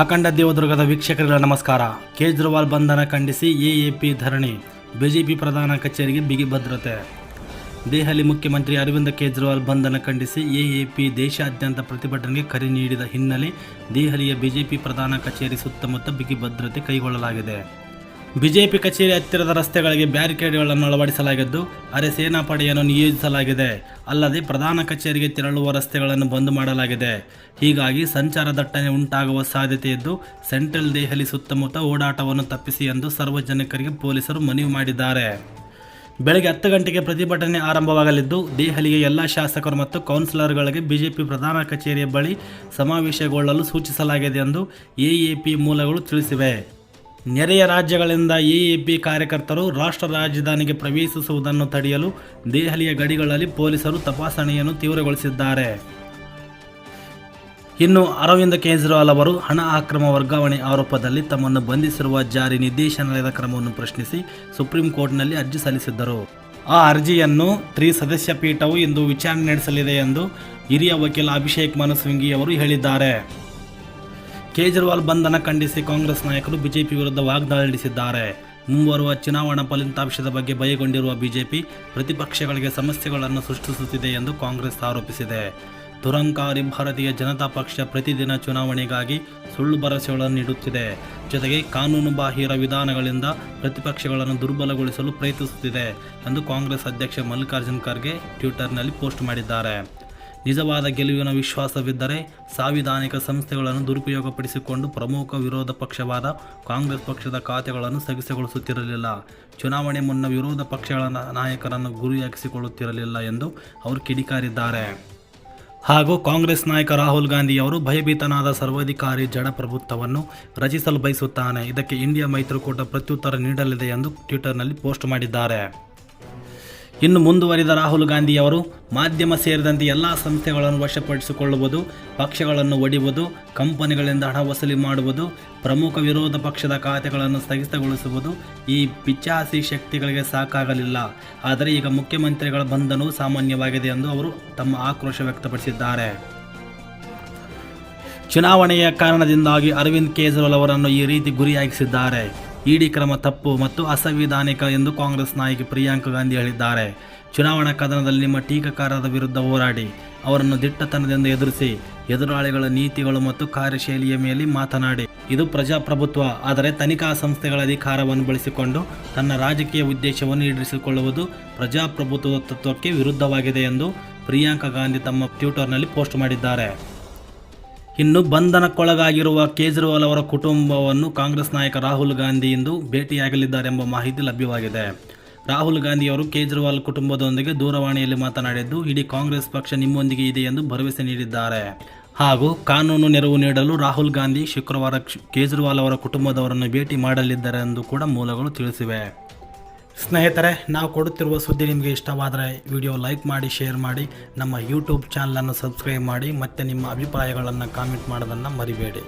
ಅಖಂಡ ದೇವದುರ್ಗದ ವೀಕ್ಷಕರಿಗೆ ನಮಸ್ಕಾರ. ಕೇಜ್ರಿವಾಲ್ ಬಂಧನ ಖಂಡಿಸಿ ಎಎಪಿ ಧರಣಿ, ಬಿಜೆಪಿ ಪ್ರಧಾನ ಕಚೇರಿಗೆ ಬಿಗಿ ಭದ್ರತೆ. ದೆಹಲಿ ಮುಖ್ಯಮಂತ್ರಿ ಅರವಿಂದ ಕೇಜ್ರಿವಾಲ್ ಬಂಧನ ಖಂಡಿಸಿ ಎಎಪಿ ದೇಶಾದ್ಯಂತ ಪ್ರತಿಭಟನೆಗೆ ಕರೆ ನೀಡಿದ ಹಿನ್ನೆಲೆ ದೆಹಲಿಯ ಬಿಜೆಪಿ ಪ್ರಧಾನ ಕಚೇರಿ ಸುತ್ತಮುತ್ತ ಬಿಗಿ ಭದ್ರತೆ ಕೈಗೊಳ್ಳಲಾಗಿದೆ. ಬಿಜೆಪಿ ಕಚೇರಿ ಹತ್ತಿರದ ರಸ್ತೆಗಳಿಗೆ ಬ್ಯಾರಿಕೇಡ್ಗಳನ್ನು ಅಳವಡಿಸಲಾಗಿದ್ದು, ಅರೆ ಸೇನಾಪಡೆಯನ್ನು ನಿಯೋಜಿಸಲಾಗಿದೆ. ಅಲ್ಲದೆ ಪ್ರಧಾನ ಕಚೇರಿಗೆ ತೆರಳುವ ರಸ್ತೆಗಳನ್ನು ಬಂದ್ ಮಾಡಲಾಗಿದೆ. ಹೀಗಾಗಿ ಸಂಚಾರ ದಟ್ಟಣೆ ಉಂಟಾಗುವ ಸಾಧ್ಯತೆ ಇದ್ದು, ಸೆಂಟ್ರಲ್ ದೆಹಲಿ ಸುತ್ತಮುತ್ತ ಓಡಾಟವನ್ನು ತಪ್ಪಿಸಿ ಎಂದು ಸಾರ್ವಜನಿಕರಿಗೆ ಪೊಲೀಸರು ಮನವಿ ಮಾಡಿದ್ದಾರೆ. ಬೆಳಗ್ಗೆ ಹತ್ತು ಗಂಟೆಗೆ ಪ್ರತಿಭಟನೆ ಆರಂಭವಾಗಲಿದ್ದು ದೆಹಲಿಗೆ ಎಲ್ಲ ಶಾಸಕರು ಮತ್ತು ಕೌನ್ಸಿಲರ್ಗಳಿಗೆ ಬಿಜೆಪಿ ಪ್ರಧಾನ ಕಚೇರಿಯ ಬಳಿ ಸಮಾವೇಶಗೊಳ್ಳಲು ಸೂಚಿಸಲಾಗಿದೆ ಎಂದು ಎಎಪಿ ಮೂಲಗಳು ತಿಳಿಸಿವೆ. ನೆರೆಯ ರಾಜ್ಯಗಳಿಂದ ಎಎಪಿ ಕಾರ್ಯಕರ್ತರು ರಾಷ್ಟ್ರ ರಾಜಧಾನಿಗೆ ಪ್ರವೇಶಿಸುವುದನ್ನು ತಡೆಯಲು ದೆಹಲಿಯ ಗಡಿಗಳಲ್ಲಿ ಪೊಲೀಸರು ತಪಾಸಣೆಯನ್ನು ತೀವ್ರಗೊಳಿಸಿದ್ದಾರೆ. ಇನ್ನು ಅರವಿಂದ್ ಕೇಜ್ರಿವಾಲ್ ಅವರು ಹಣ ಅಕ್ರಮ ವರ್ಗಾವಣೆ ಆರೋಪದಲ್ಲಿ ತಮ್ಮನ್ನು ಬಂಧಿಸಿರುವ ಜಾರಿ ನಿರ್ದೇಶನಾಲಯದ ಕ್ರಮವನ್ನು ಪ್ರಶ್ನಿಸಿ ಸುಪ್ರೀಂ ಕೋರ್ಟ್ನಲ್ಲಿ ಅರ್ಜಿ ಸಲ್ಲಿಸಿದ್ದರು. ಆ ಅರ್ಜಿಯನ್ನು ತ್ರಿಸದಸ್ಯ ಪೀಠವು ಇಂದು ವಿಚಾರಣೆ ನಡೆಸಲಿದೆ ಎಂದು ಹಿರಿಯ ವಕೀಲ ಅಭಿಷೇಕ್ ಮನಸ್ವಿಂಗಿ ಅವರು ಹೇಳಿದ್ದಾರೆ. ಕೇಜ್ರಿವಾಲ್ ಬಂಧನ ಖಂಡಿಸಿ ಕಾಂಗ್ರೆಸ್ ನಾಯಕರು ಬಿಜೆಪಿ ವಿರುದ್ಧ ವಾಗ್ದಾಳಿ ನಡೆಸಿದ್ದಾರೆ. ಮುಂಬರುವ ಚುನಾವಣಾ ಫಲಿತಾಂಶದ ಬಗ್ಗೆ ಭಯಗೊಂಡಿರುವ ಬಿಜೆಪಿ ಪ್ರತಿಪಕ್ಷಗಳಿಗೆ ಸಮಸ್ಯೆಗಳನ್ನು ಸೃಷ್ಟಿಸುತ್ತಿದೆ ಎಂದು ಕಾಂಗ್ರೆಸ್ ಆರೋಪಿಸಿದೆ. ದುರಂಕಾರಿ ಭಾರತೀಯ ಜನತಾ ಪಕ್ಷ ಪ್ರತಿದಿನ ಚುನಾವಣೆಗಾಗಿ ಸುಳ್ಳು ಭರವಸೆಗಳನ್ನು ನೀಡುತ್ತಿದೆ. ಜೊತೆಗೆ ಕಾನೂನು ಬಾಹಿರ ವಿಧಾನಗಳಿಂದ ಪ್ರತಿಪಕ್ಷಗಳನ್ನು ದುರ್ಬಲಗೊಳಿಸಲು ಪ್ರಯತ್ನಿಸುತ್ತಿದೆ ಎಂದು ಕಾಂಗ್ರೆಸ್ ಅಧ್ಯಕ್ಷ ಮಲ್ಲಿಕಾರ್ಜುನ್ ಖರ್ಗೆ ಟ್ವಿಟರ್ನಲ್ಲಿ ಪೋಸ್ಟ್ ಮಾಡಿದ್ದಾರೆ. ನಿಜವಾದ ಗೆಲುವಿನ ವಿಶ್ವಾಸವಿದ್ದರೆ ಸಾಂವಿಧಾನಿಕ ಸಂಸ್ಥೆಗಳನ್ನು ದುರುಪಯೋಗಪಡಿಸಿಕೊಂಡು ಪ್ರಮುಖ ವಿರೋಧ ಪಕ್ಷವಾದ ಕಾಂಗ್ರೆಸ್ ಪಕ್ಷದ ಖಾತೆಗಳನ್ನು ಸಗಿಸಗೊಳಿಸುತ್ತಿರಲಿಲ್ಲ ಚುನಾವಣೆ ಮುನ್ನ ವಿರೋಧ ಪಕ್ಷಗಳ ನಾಯಕರನ್ನು ಗುರಿಯಾಗಿಸಿಕೊಳ್ಳುತ್ತಿರಲಿಲ್ಲ ಎಂದು ಅವರು ಕಿಡಿಕಾರಿದ್ದಾರೆ. ಹಾಗೂ ಕಾಂಗ್ರೆಸ್ ನಾಯಕ ರಾಹುಲ್ ಗಾಂಧಿ ಅವರು ಭಯಭೀತನಾದ ಸರ್ವಾಧಿಕಾರಿ ಜಡಪ್ರಭುತ್ವವನ್ನು ರಚಿಸಲು ಬಯಸುತ್ತಾನೆ. ಇದಕ್ಕೆ ಇಂಡಿಯಾ ಮೈತ್ರಿಕೂಟ ಪ್ರತ್ಯುತ್ತರ ನೀಡಲಿದೆ ಎಂದು ಟ್ವಿಟರ್ನಲ್ಲಿ ಪೋಸ್ಟ್ ಮಾಡಿದ್ದಾರೆ. ಇನ್ನು ಮುಂದುವರಿದ ರಾಹುಲ್ ಗಾಂಧಿಯವರು ಮಾಧ್ಯಮ ಸೇರಿದಂತೆ ಎಲ್ಲ ಸಂಸ್ಥೆಗಳನ್ನು ವಶಪಡಿಸಿಕೊಳ್ಳುವುದು, ಪಕ್ಷಗಳನ್ನು ಒಡೆಯುವುದು, ಕಂಪನಿಗಳಿಂದ ಹಣ ವಸೂಲಿ ಮಾಡುವುದು, ಪ್ರಮುಖ ವಿರೋಧ ಪಕ್ಷದ ಖಾತೆಗಳನ್ನು ಸ್ಥಗಿತಗೊಳಿಸುವುದು ಈ ಪಿಚ್ಚಾಸಿ ಶಕ್ತಿಗಳಿಗೆ ಸಾಕಾಗಲಿಲ್ಲ. ಆದರೆ ಈಗ ಮುಖ್ಯಮಂತ್ರಿಗಳ ಬಂಧನವು ಸಾಮಾನ್ಯವಾಗಿದೆ ಎಂದು ಅವರು ತಮ್ಮ ಆಕ್ರೋಶ ವ್ಯಕ್ತಪಡಿಸಿದ್ದಾರೆ. ಚುನಾವಣೆಯ ಕಾರಣದಿಂದಾಗಿ ಅರವಿಂದ್ ಕೇಜ್ರಿವಾಲ್ ಅವರನ್ನು ಈ ರೀತಿ ಗುರಿಯಾಗಿಸಿದ್ದಾರೆ. ಇಡಿ ಕ್ರಮ ತಪ್ಪು ಮತ್ತು ಅಸಂವಿಧಾನಿಕ ಎಂದು ಕಾಂಗ್ರೆಸ್ ನಾಯಕಿ ಪ್ರಿಯಾಂಕಾ ಗಾಂಧಿ ಹೇಳಿದ್ದಾರೆ. ಚುನಾವಣಾ ಕದನದಲ್ಲಿ ನಿಮ್ಮ ಟೀಕಾಕಾರರ ವಿರುದ್ಧ ಹೋರಾಡಿ, ಅವರನ್ನು ದಿಟ್ಟತನದಿಂದ ಎದುರಿಸಿ, ಎದುರಾಳಿಗಳ ನೀತಿಗಳು ಮತ್ತು ಕಾರ್ಯಶೈಲಿಯ ಮೇಲೆ ಮಾತನಾಡಿ. ಇದು ಪ್ರಜಾಪ್ರಭುತ್ವ, ಆದರೆ ತನಿಖಾ ಸಂಸ್ಥೆಗಳ ಅಧಿಕಾರವನ್ನು ಬಳಸಿಕೊಂಡು ತನ್ನ ರಾಜಕೀಯ ಉದ್ದೇಶವನ್ನು ಈಡೇರಿಸಿಕೊಳ್ಳುವುದು ಪ್ರಜಾಪ್ರಭುತ್ವದ ತತ್ವಕ್ಕೆ ವಿರುದ್ಧವಾಗಿದೆ ಎಂದು ಪ್ರಿಯಾಂಕಾ ಗಾಂಧಿ ತಮ್ಮ ಟ್ವಿಟರ್ನಲ್ಲಿ ಪೋಸ್ಟ್ ಮಾಡಿದ್ದಾರೆ. ಇನ್ನು ಬಂಧನಕ್ಕೊಳಗಾಗಿರುವ ಕೇಜ್ರಿವಾಲ್ ಅವರ ಕುಟುಂಬವನ್ನು ಕಾಂಗ್ರೆಸ್ ನಾಯಕ ರಾಹುಲ್ ಗಾಂಧಿ ಇಂದು ಭೇಟಿಯಾಗಲಿದ್ದಾರೆಂಬ ಮಾಹಿತಿ ಲಭ್ಯವಾಗಿದೆ. ರಾಹುಲ್ ಗಾಂಧಿ ಅವರು ಕೇಜ್ರಿವಾಲ್ ಕುಟುಂಬದೊಂದಿಗೆ ದೂರವಾಣಿಯಲ್ಲಿ ಮಾತನಾಡಿದ್ದು, ಇಡೀ ಕಾಂಗ್ರೆಸ್ ಪಕ್ಷ ನಿಮ್ಮೊಂದಿಗೆ ಇದೆ ಎಂದು ಭರವಸೆ ನೀಡಿದ್ದಾರೆ. ಹಾಗೂ ಕಾನೂನು ನೆರವು ನೀಡಲು ರಾಹುಲ್ ಗಾಂಧಿ ಶುಕ್ರವಾರ ಕೇಜ್ರಿವಾಲ್ ಅವರ ಕುಟುಂಬದವರನ್ನು ಭೇಟಿ ಮಾಡಲಿದ್ದಾರೆ ಎಂದು ಕೂಡ ಮೂಲಗಳು ತಿಳಿಸಿವೆ. ಸ್ನೇಹಿತರೆ, ನಾವು ಕೊಡುತ್ತಿರುವ ಸುದ್ದಿ ನಿಮಗೆ ಇಷ್ಟವಾದರೆ ವಿಡಿಯೋ ಲೈಕ್ ಮಾಡಿ ಶೇರ್ ಮಾಡಿ, ನಮ್ಮ ಯೂಟ್ಯೂಬ್ ಚಾನಲನ್ನು ಸಬ್ಸ್ಕ್ರೈಬ್ ಮಾಡಿ, ಮತ್ತು ನಿಮ್ಮ ಅಭಿಪ್ರಾಯಗಳನ್ನು ಕಾಮೆಂಟ್ ಮಾಡೋದನ್ನು ಮರಿಬೇಡಿ.